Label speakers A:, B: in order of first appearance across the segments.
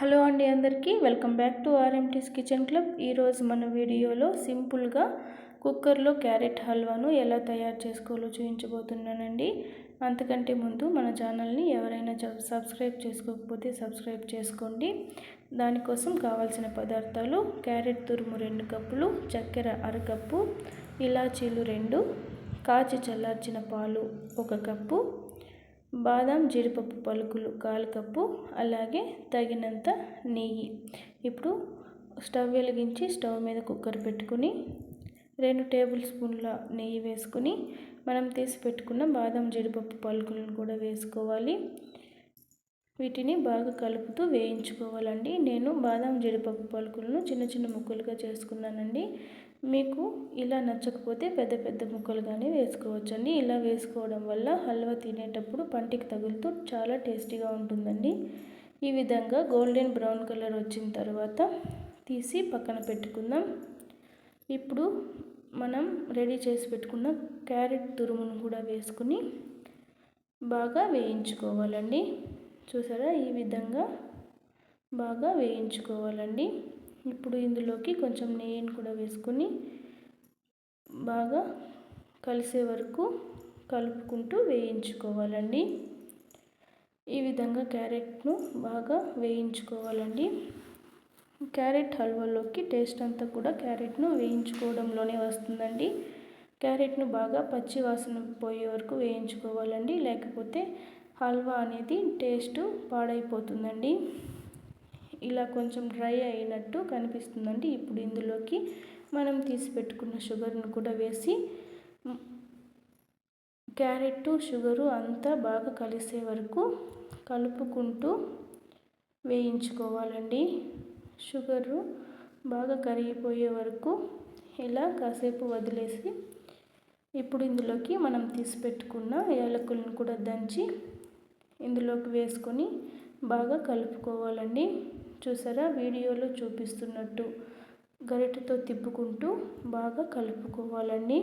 A: Hello అండి అందరికీ. Welcome back to RMT's kitchen club. ఈరోజు మన వీడియోలో సింపుల్గా కుక్కర్లో క్యారెట్ హల్వాను ఎలా తయారు చేసుకోవాలో చూపించబోతున్నానండి అంతకంటే ముందు మన ఛానల్ని ఎవరైనా సబ్స్క్రైబ్ చేసుకోకపోతే సబ్స్క్రైబ్ చేసుకోండి. దానికోసం కావాల్సిన పదార్థాలు క్యారెట్ తురుము రెండు కప్పులు చక్కెర అరకప్పు ఇలాచీలు రెండు కాచి చల్లార్చిన పాలు ఒక కప్పు బాదం జీడిపప్పు పలుకులు కాలు కప్పు అలాగే తగినంత నెయ్యి. ఇప్పుడు స్టవ్ వెలిగించి స్టవ్ మీద కుక్కర్ పెట్టుకుని రెండు టేబుల్ స్పూన్ల నెయ్యి వేసుకుని మనం తీసి పెట్టుకున్న బాదం జీడిపప్పు పలుకులను కూడా వేసుకోవాలి. వీటిని బాగా కలుపుతూ వేయించుకోవాలండి. నేను బాదం జీడిపప్పు పలుకులను చిన్న చిన్న ముక్కలుగా చేసుకున్నానండి. మీకు ఇలా నచ్చకపోతే పెద్ద పెద్ద ముక్కలు కానీ వేసుకోవచ్చండి. ఇలా వేసుకోవడం వల్ల హల్వా తినేటప్పుడు పంటికి తగులుతూ చాలా టేస్టీగా ఉంటుందండి. ఈ విధంగా గోల్డెన్ బ్రౌన్ కలర్ వచ్చిన తర్వాత తీసి పక్కన పెట్టుకుందాం. ఇప్పుడు మనం రెడీ చేసి పెట్టుకున్న క్యారెట్ తురుమును కూడా వేసుకుని బాగా వేయించుకోవాలండి. చూసారా? ఈ విధంగా బాగా వేయించుకోవాలండి. ఇప్పుడు ఇందులోకి కొంచెం నెయ్యిని కూడా వేసుకొని బాగా కలిసే వరకు కలుపుకుంటూ వేయించుకోవాలండి. ఈ విధంగా క్యారెట్ను బాగా వేయించుకోవాలండి. క్యారెట్ హల్వాలోకి టేస్ట్ అంతా కూడా క్యారెట్ను వేయించుకోవడంలోనే వస్తుందండి. క్యారెట్ను బాగా పచ్చి వాసన పోయే వరకు వేయించుకోవాలండి. లేకపోతే హల్వా అనేది టేస్ట్ పాడైపోతుందండి. ఇలా కొంచెం డ్రై అయినట్టు కనిపిస్తుందండి. ఇప్పుడు ఇందులోకి మనం తీసి పెట్టుకున్న షుగర్ను కూడా వేసి క్యారెట్ షుగరు అంతా బాగా కలిసే వరకు కలుపుకుంటూ వేయించుకోవాలండి. షుగరు బాగా కరిగిపోయే వరకు ఇలా కాసేపు వదిలేసి ఇప్పుడు ఇందులోకి మనం తీసి పెట్టుకున్న యాలకులను కూడా దంచి ఇందులోకి వేసుకొని బాగా కలుపుకోవాలండి. చూసారా? వీడియోలో చూపిస్తున్నట్టు గరిటెతో తిప్పుకుంటూ బాగా కలుపుకోవాలండి.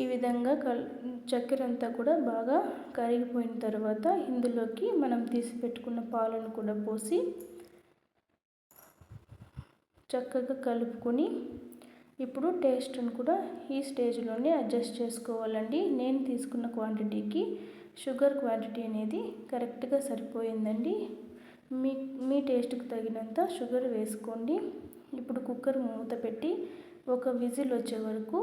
A: ఈ విధంగా కల్ చక్కెర అంతా కూడా బాగా కరిగిపోయిన తర్వాత ఇందులోకి మనం తీసి పెట్టుకున్న పాలను కూడా పోసి చక్కగా కలుపుకొని ఇప్పుడు టేస్ట్ను కూడా ఈ స్టేజ్లోనే అడ్జస్ట్ చేసుకోవాలండి. నేను తీసుకున్న క్వాంటిటీకి షుగర్ క్వాంటిటీ అనేది కరెక్ట్గా సరిపోయిందండి. మీ మీ టేస్ట్కి తగినంత షుగర్ వేసుకోండి. ఇప్పుడు కుక్కర్ మూత పెట్టి ఒక విజిల్ వచ్చే వరకు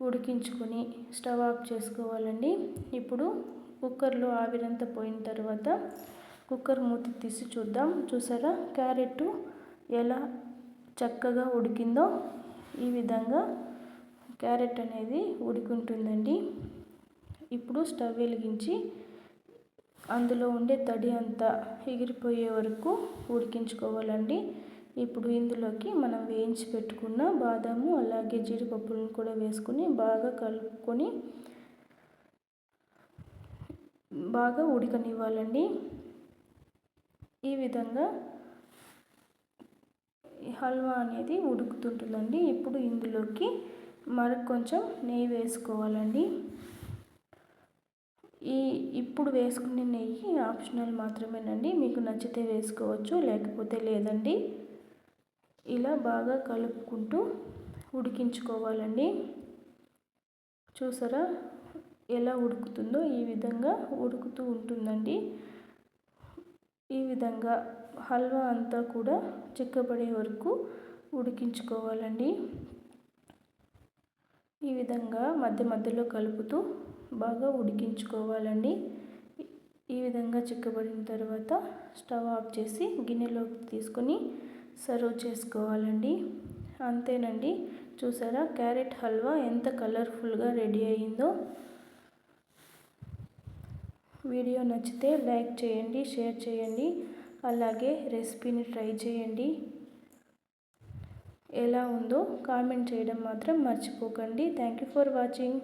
A: ఉడికించుకొని స్టవ్ ఆఫ్ చేసుకోవాలండి. ఇప్పుడు కుక్కర్లో ఆవిరంతా పోయిన తర్వాత కుక్కర్ మూత తీసి చూద్దాం. చూసారా? క్యారెట్ ఎలా చక్కగా ఉడికిందో ఈ విధంగా క్యారెట్ అనేది ఉడికింటుందండి ఇప్పుడు స్టవ్ వెలిగించి అందులో ఉండే తడి అంతా ఎగిరిపోయే వరకు ఉడికించుకోవాలండి. ఇప్పుడు ఇందులోకి మనం వేయించి పెట్టుకున్న బాదాము అలాగే జీడిపప్పులను కూడా వేసుకుని బాగా కలుపుకొని బాగా ఉడకనివ్వాలండి. ఈ విధంగా హల్వా అనేది ఉడుకుతుంటుందండి. ఇప్పుడు ఇందులోకి మరి కొంచెం నెయ్యి వేసుకోవాలండి. ఈ ఇప్పుడు వేసుకునే నెయ్యి ఆప్షనల్ మాత్రమేనండి. మీకు నచ్చితే వేసుకోవచ్చు లేకపోతే లేదండి. ఇలా బాగా కలుపుకుంటూ ఉడికించుకోవాలండి. చూసారా ఎలా ఉడుకుతుందో? ఈ విధంగా ఉడుకుతూ ఉంటుందండి. ఈ విధంగా హల్వా అంతా కూడా చిక్కబడే వరకు ఉడికించుకోవాలండి. ఈ విధంగా మధ్య మధ్యలో కలుపుతూ బాగా ఉడికించుకోవాలండి. ఈ విధంగా చిక్కబడిన తర్వాత స్టవ్ ఆఫ్ చేసి గిన్నెలోకి తీసుకొని సర్వ్ చేసుకోవాలండి. అంతేనండి. చూసారా? క్యారెట్ హల్వా ఎంత కలర్ఫుల్గా రెడీ అయ్యిందో వీడియో నచ్చితే లైక్ చేయండి షేర్ చేయండి అలాగే రెసిపీని ట్రై చేయండి. ఎలా ఉందో కామెంట్ చేయడం మాత్రం మర్చిపోకండి. Thank you for watching.